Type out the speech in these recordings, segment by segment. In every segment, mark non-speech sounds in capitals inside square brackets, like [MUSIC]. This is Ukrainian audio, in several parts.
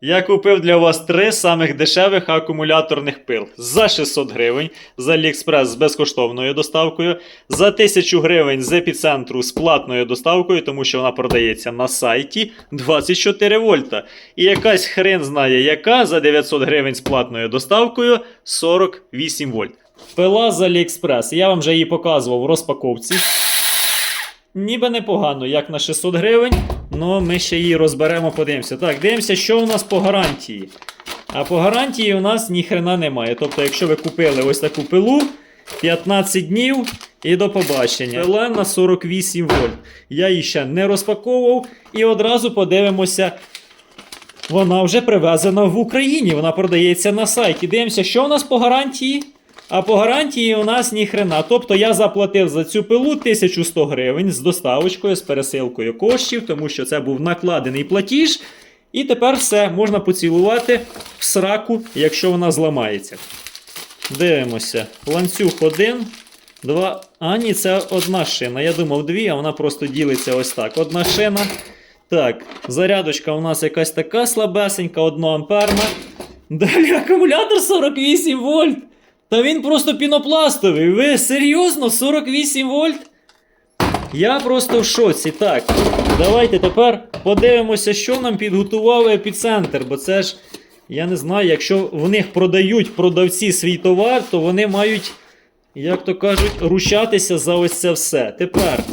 Я купив для вас три самих дешевих акумуляторних пил за 600 гривень з AliExpress з безкоштовною доставкою, за 1000 гривень з епіцентру з платною доставкою, тому що вона продається на сайті 24 вольта. І якась хрен знає яка за 900 гривень з платною доставкою 48 вольт. Пила з AliExpress. Я вам вже її показував в розпаковці. Ніби непогано, як на 600 гривень. Ну, ми ще її розберемо, подивимося. Так, дивимося, що у нас по гарантії. А по гарантії у нас ніхрена немає. Тобто, якщо ви купили ось таку пилу, 15 днів і до побачення. Пила на 48 вольт. Я її ще не розпаковував. І одразу подивимося. Вона вже привезена в Україні. Вона продається на сайті. Дивимося, що у нас по гарантії. А по гарантії у нас ніхрена. Тобто я заплатив за цю пилу 1100 гривень з доставочкою, з пересилкою коштів, тому що це був накладений платіж. І тепер все можна поцілувати в сраку, якщо вона зламається. Дивимося. Ланцюг один, два. А, ні, це одна шина. Я думав дві, а вона просто ділиться ось так. Одна шина. Так, зарядочка у нас якась така слабесенька, 1 амперна. Далі акумулятор 48 вольт. Та він просто пінопластовий. Ви серйозно? 48 вольт? Я просто в шоці. Так, давайте тепер подивимося, що нам підготував епіцентр. Бо це ж, я не знаю, якщо в них продають продавці свій товар, то вони мають, як то кажуть, ручатися за ось це все. Тепер.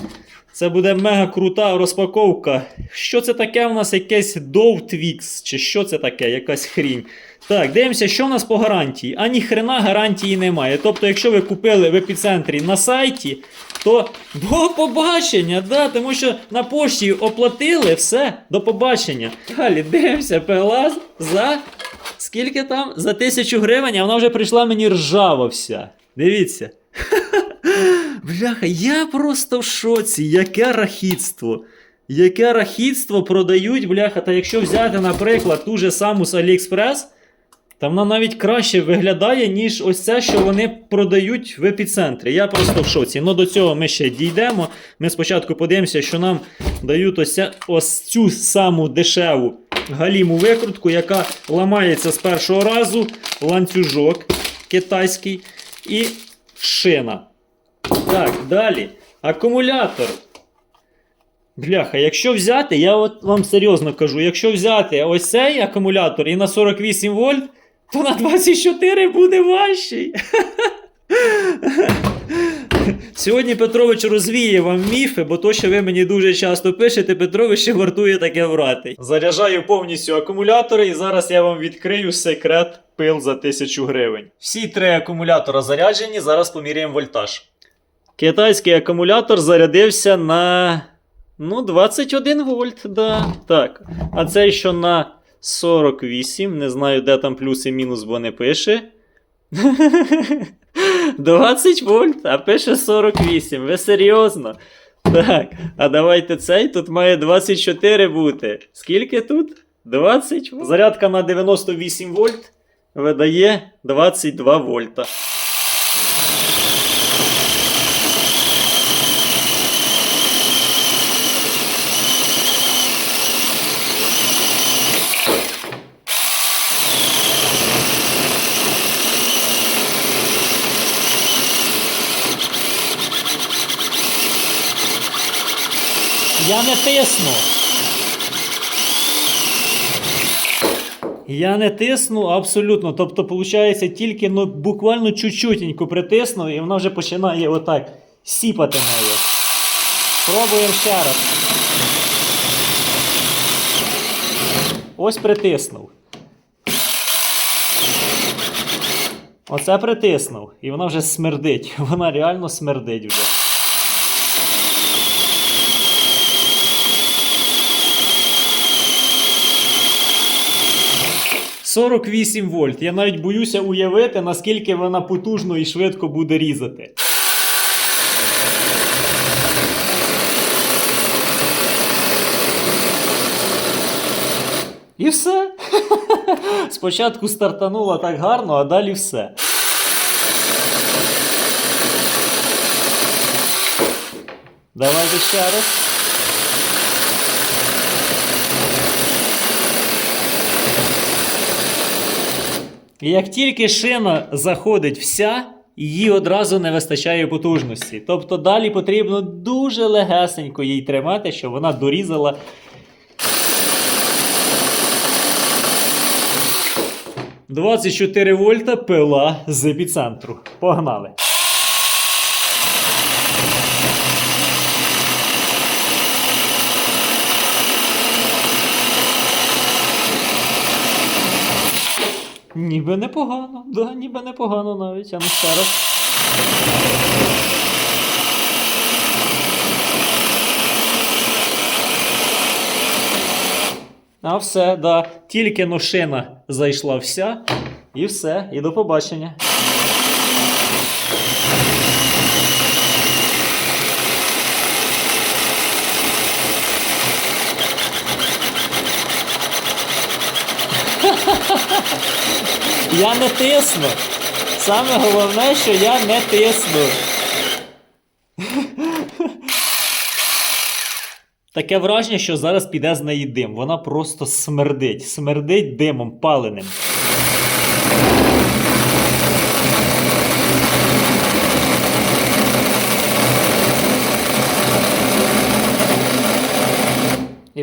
Це буде мега крута розпаковка. Що це таке у нас якесь Dove? Чи що це таке? Якась хрінь. Так, дивимося, що у нас по гарантії. А ніхрена гарантії немає. Тобто, якщо ви купили в епіцентрі на сайті, то до побачення, да, тому що на пошті оплатили, все, до побачення. Далі дивимося, пила за скільки там? За тисячу гривень, а вона вже прийшла мені ржава вся. Дивіться. [LAUGHS] Бляха, я просто в шоці. Яке рахітство. Яке рахітство продають, бляха. Та якщо взяти, наприклад, ту же саму з AliExpress, та вона навіть краще виглядає, ніж ось це, що вони продають в епіцентрі. Я просто в шоці. Ну до цього ми ще дійдемо. Ми спочатку подивимося, що нам дають ось, ось цю саму дешеву галіму викрутку, яка ламається з першого разу, ланцюжок китайський і шина. Так, далі. Акумулятор. Бляха, якщо взяти, я от вам серйозно кажу, якщо взяти ось цей акумулятор і на 48 вольт, то на 24 буде важчий. Сьогодні Петрович розвіє вам міфи, бо то, що ви мені дуже часто пишете, Петрович ще вартує таке врати. Заряджаю повністю акумулятори, і зараз я вам відкрию секрет пил за 1000 гривень. Всі три акумулятора заряджені, зараз поміряємо вольтаж. Китайський акумулятор зарядився на. Ну, 21 вольт, да. Так. А цей що на 48. Не знаю, де там плюс і мінус, бо не пише. [LAUGHS] 20 вольт, а пише 48. Ви серйозно? Так, а давайте цей. Тут має 24 бути. Скільки тут? 20 вольт. Зарядка на 98 вольт видає 22 вольта. Я не тисну. Я не тисну абсолютно. Тобто, виходить, тільки ну, буквально чуть-чутенько притиснув, і вона вже починає отак сіпати нею. Пробуємо ще раз. Ось притиснув. Оце притиснув. І вона вже смердить. [LAUGHS] Вона реально смердить вже. «48 вольт. Я навіть боюся уявити, наскільки вона потужно і швидко буде різати. І все. [LAUGHS] Спочатку стартанула так гарно, а далі все. Давайте ще раз. Як тільки шина заходить вся, її одразу не вистачає потужності. Тобто далі потрібно дуже легесенько їй тримати, щоб вона дорізала. «24 вольта пила з епіцентру. Погнали. Ніби непогано, да, ніби непогано навіть, а ну ще. А все, да. Тільки ношина зайшла вся, і все, і до побачення. Я не тисну. Саме головне, що я не тисну. Таке враження, що зараз піде з неї дим. Вона просто смердить. Смердить димом паленим.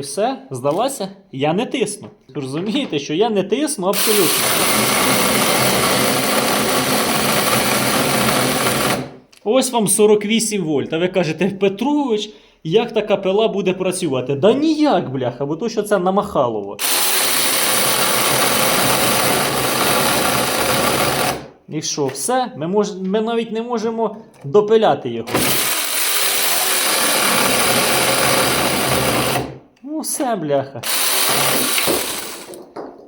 І все, здалася? Я не тисну. Розумієте, що я не тисну абсолютно. Ось вам 48 вольт. А ви кажете, Петрович, як така пила буде працювати? Да ніяк, бляха, бо то що це намахалово. І що, все? Ми, мож... Ми навіть не можемо допиляти його. Ну, все, бляха.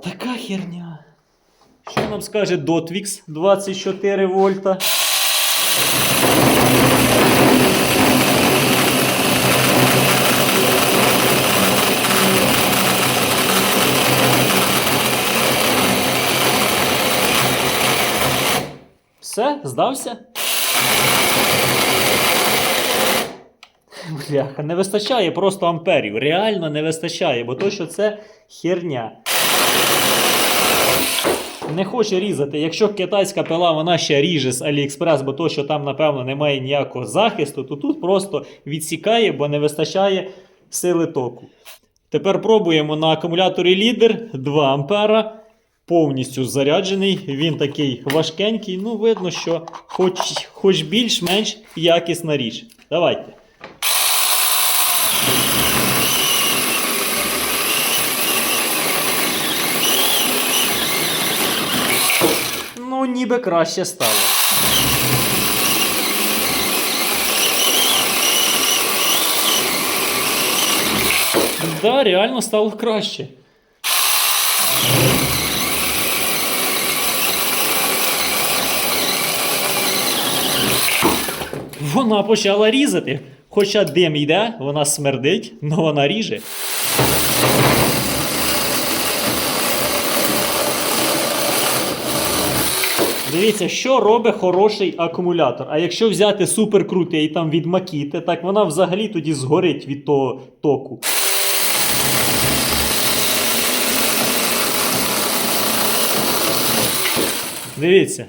Така херня. Що нам скаже Дотвікс 24 вольта? Все, здався? Бляха, не вистачає просто амперів. Реально не вистачає, бо то, що це херня. Не хоче різати. Якщо китайська пила вона ще ріже з AliExpress, бо то, що там, напевно, немає ніякого захисту, то тут просто відсікає, бо не вистачає сили току. Тепер пробуємо на акумуляторі лідер 2 ампера. Повністю заряджений. Він такий важкенький. Ну, видно, що хоч, хоч більш-менш якісна річ. Давайте. Ніби краще стало. Да, реально стало краще. Вона почала різати. Хоча дим йде, вона смердить, але вона ріже. Дивіться, що робить хороший акумулятор. А якщо взяти суперкрутий і там від Макіти, так вона взагалі тоді згорить від того току. Дивіться,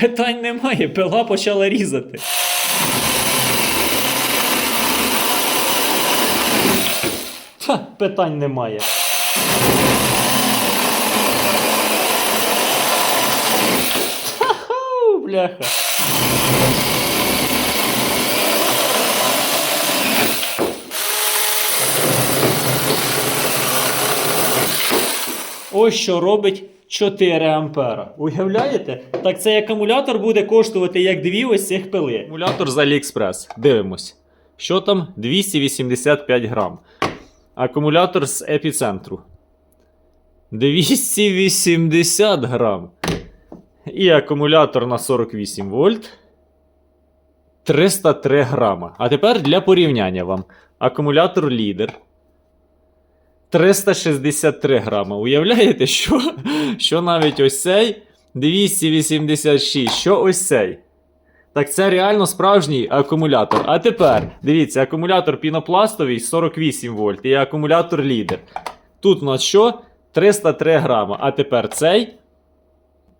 питань немає, пила почала різати. Ха, питань немає. Бляха. Ось що робить 4 ампера. Уявляєте? Так цей акумулятор буде коштувати як дві ось цих пили. Акумулятор з AliExpress. Дивимось. Що там? 285 грам. Акумулятор з епіцентру. 280 грам. І акумулятор на 48 вольт. 303 грама. А тепер для порівняння вам. Акумулятор лідер. 363 грама. Уявляєте, що, що навіть ось цей 286, що ось цей. Так це реально справжній акумулятор. А тепер, дивіться, акумулятор пінопластовий 48 вольт і акумулятор лідер. Тут у нас що? 303 грама. А тепер цей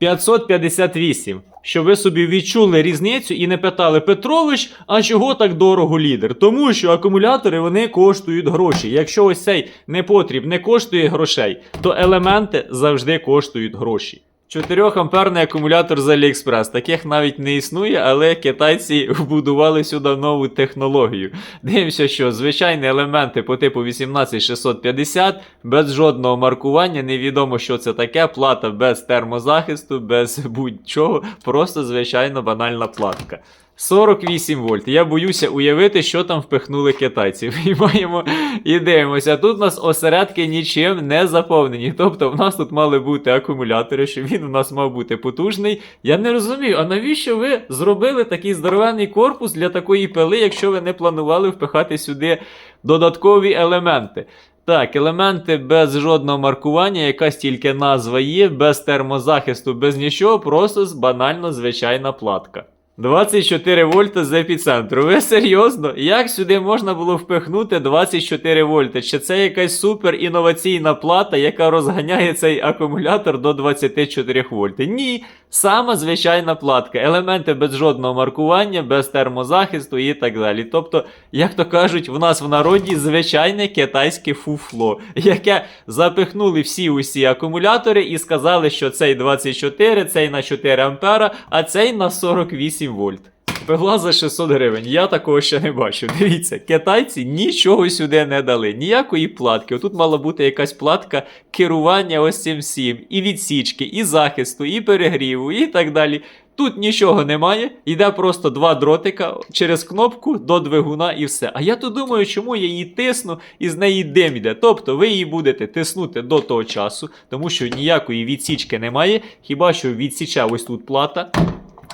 558. Щоб ви собі відчули різницю і не питали Петрович, а чого так дорого лідер? Тому що акумулятори вони коштують гроші. Якщо ось цей непотріб не коштує грошей, то елементи завжди коштують гроші. 4 амперний акумулятор з AliExpress. Таких навіть не існує, але китайці вбудували сюди нову технологію. Дивимося, що звичайні елементи по типу 18650, без жодного маркування, невідомо, що це таке, плата без термозахисту, без будь-чого, просто звичайно банальна платка. 48 вольт. Я боюся уявити, що там впихнули китайці. [LAUGHS] І маємо і дивимося. Тут у нас осередки нічим не заповнені. Тобто в нас тут мали бути акумулятори, що він у нас мав бути потужний. Я не розумію, а навіщо ви зробили такий здоровенний корпус для такої пили, якщо ви не планували впихати сюди додаткові елементи? Так, елементи без жодного маркування, якась тільки назва є, без термозахисту, без нічого, просто банально звичайна платка. 24 вольта з епіцентру. Ви серйозно? Як сюди можна було впихнути 24 вольти? Чи це якась супер інноваційна плата, яка розганяє цей акумулятор до 24 вольт? Ні, сама звичайна платка. Елементи без жодного маркування, без термозахисту і так далі. Тобто, як то кажуть, в нас в народі звичайне китайське фуфло, яке запихнули всі усі акумулятори і сказали, що цей 24, цей на 4 ампера, а цей на 48 вольт. Пила за 600 гривень. Я такого ще не бачив. Дивіться, китайці нічого сюди не дали, ніякої платки. Отут мала бути якась платка керування ось цим всім, і відсічки, і захисту, і перегріву, і так далі. Тут нічого немає, йде просто два дротика через кнопку до двигуна і все. А я то думаю, чому я її тисну і з неї дим йде. Тобто ви її будете тиснути до того часу, тому що ніякої відсічки немає. Хіба що відсіча ось тут плата.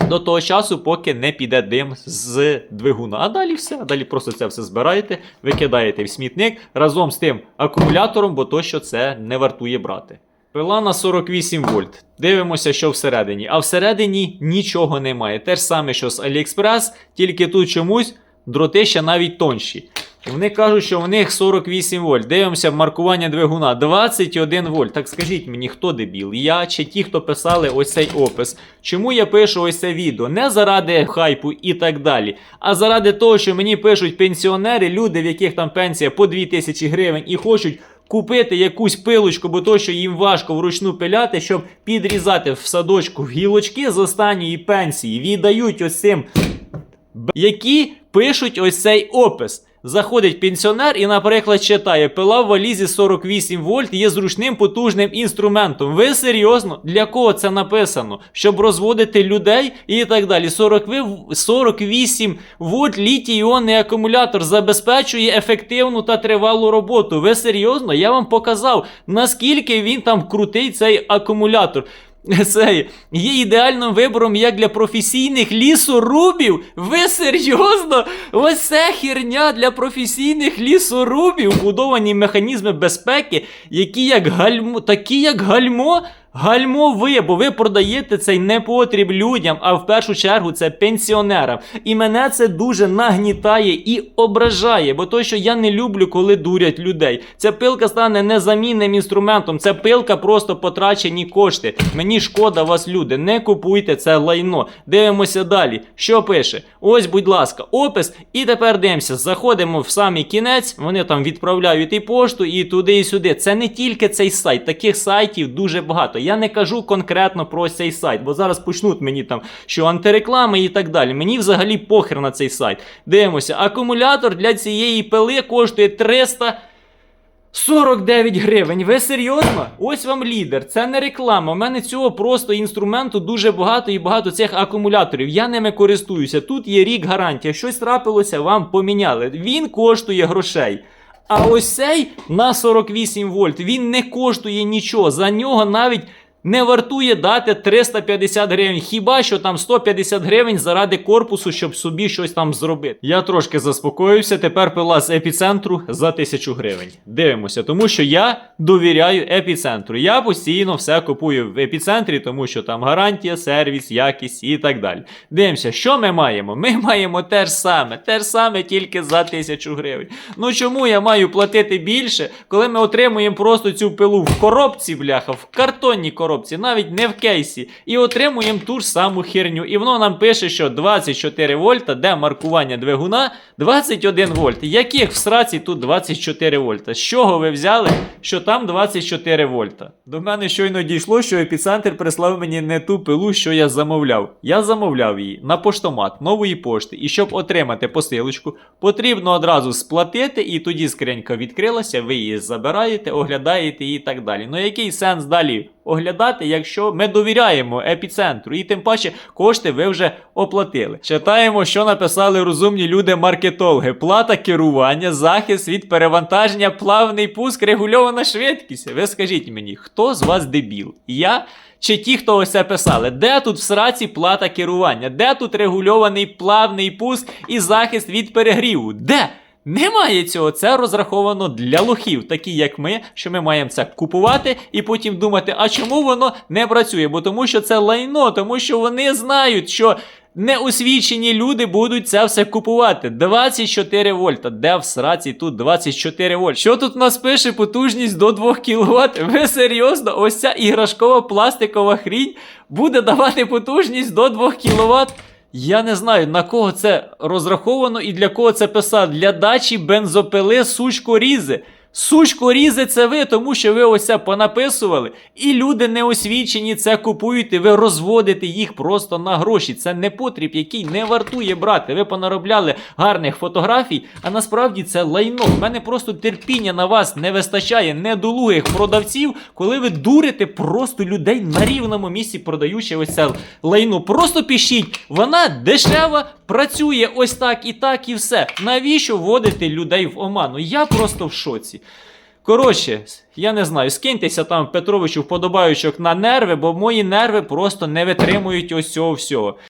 До того часу, поки не піде дим з двигуна. А далі все. А далі просто це все збираєте, викидаєте в смітник разом з тим акумулятором, бо то, що це не вартує брати. Пила на 48 вольт. Дивимося, що всередині. А всередині нічого немає. Те ж саме, що з AliExpress, тільки тут чомусь дроти ще навіть тонші. Вони кажуть, що в них 48 вольт. Дивимося маркування двигуна 21 вольт. Так скажіть мені, хто дебіл? Я чи ті, хто писали ось цей опис? Чому я пишу ось це відео? Не заради хайпу і так далі, а заради того, що мені пишуть пенсіонери, люди, в яких там пенсія по 2000 гривень і хочуть. Купити якусь пилочку, бо то, що їм важко вручну пиляти, щоб підрізати в садочку гілочки з останньої пенсії, віддають ось цим які пишуть ось цей опис. Заходить пенсіонер і, наприклад, читає: пила в валізі 48 вольт є зручним потужним інструментом. Ви серйозно? Для кого це написано? Щоб розводити людей і так далі. 40 ви- 48 вольт літій іонний акумулятор забезпечує ефективну та тривалу роботу. Ви серйозно? Я вам показав, наскільки він там крутий цей акумулятор. [LAUGHS] Цей є ідеальним вибором як для професійних лісорубів. Ви серйозно? Ось це херня для професійних лісорубів, вбудовані механізми безпеки, які як гальмо, такі як гальмо. Гальмо ви, бо ви продаєте цей непотріб людям, а в першу чергу це пенсіонерам. І мене це дуже нагнітає і ображає, бо то, що я не люблю, коли дурять людей. Ця пилка стане незамінним інструментом. Це пилка просто потрачені кошти. Мені шкода вас, люди. Не купуйте це лайно. Дивимося далі. Що пише? Ось, будь ласка, опис. І тепер дивимося. Заходимо в самий кінець. Вони там відправляють і пошту, і туди, і сюди. Це не тільки цей сайт. Таких сайтів дуже багато. Я не кажу конкретно про цей сайт, бо зараз почнуть мені там, що антиреклами і так далі. Мені взагалі похер на цей сайт. Дивимося, акумулятор для цієї пили коштує 300. 49 гривень. Ви серйозно? Ось вам лідер. Це не реклама. У мене цього просто інструменту дуже багато і багато цих акумуляторів. Я ними користуюся. Тут є рік гарантія. Щось трапилося, вам поміняли. Він коштує грошей. А ось цей на 48 вольт він не коштує нічого. За нього навіть не вартує дати 350 гривень. Хіба що там 150 гривень заради корпусу, щоб собі щось там зробити. Я трошки заспокоївся. Тепер пила з епіцентру за 1000 гривень. Дивимося, тому що я довіряю епіцентру. Я постійно все купую в епіцентрі, тому що там гарантія, сервіс, якість і так далі. Дивимося, що ми маємо? Ми маємо те ж саме, те ж саме тільки за 1000 гривень. Ну чому я маю платити більше, коли ми отримуємо просто цю пилу в коробці, бляха, в картонній коробці? Коробці, навіть не в кейсі, і отримуємо ту ж саму херню. І воно нам пише, що 24 вольта, де маркування двигуна 21 вольт. Яких в сраці тут 24 вольта? З чого ви взяли, що там 24 вольта? До мене щойно дійшло, що епіцентр прислав мені не ту пилу, що я замовляв. Я замовляв її на поштомат нової пошти. І щоб отримати посилочку, потрібно одразу сплатити, і тоді скринька відкрилася, ви її забираєте, оглядаєте і так далі. Ну який сенс далі оглядати, якщо ми довіряємо епіцентру, і тим паче кошти ви вже оплатили. Читаємо, що написали розумні люди-маркетологи: плата керування, захист від перевантаження, плавний пуск, регульована швидкість. Ви скажіть мені, хто з вас дебіл? Я? Чи ті, хто ось це писали, де тут в сраці плата керування? Де тут регульований плавний пуск і захист від перегріву? Де? Немає цього, це розраховано для лохів, такі як ми, що ми маємо це купувати і потім думати, а чому воно не працює? Бо тому що це лайно, тому що вони знають, що неосвічені люди будуть це все купувати. 24 вольта. Де в сраці тут 24 вольт? Що тут у нас пише потужність до 2 кВт? Ви серйозно? Ось ця іграшкова пластикова хрінь буде давати потужність до 2 кВт? Я не знаю, на кого це розраховано і для кого це писав. Для дачі бензопили сучкорізи. Сучкорізи це ви, тому що ви ось це понаписували, і люди неосвічені це купують, і ви розводите їх просто на гроші. Це не потріб, який не вартує брати. Ви понаробляли гарних фотографій, а насправді це лайно. В мене просто терпіння на вас не вистачає недолугих продавців, коли ви дурите просто людей на рівному місці, продаючи ось це лайно. Просто пишіть, вона дешева, працює ось так і так, і все. Навіщо вводити людей в оману? Я просто в шоці. Коротше, я не знаю, скиньтеся там Петровичу вподобаючок на нерви, бо мої нерви просто не витримують ось цього всього.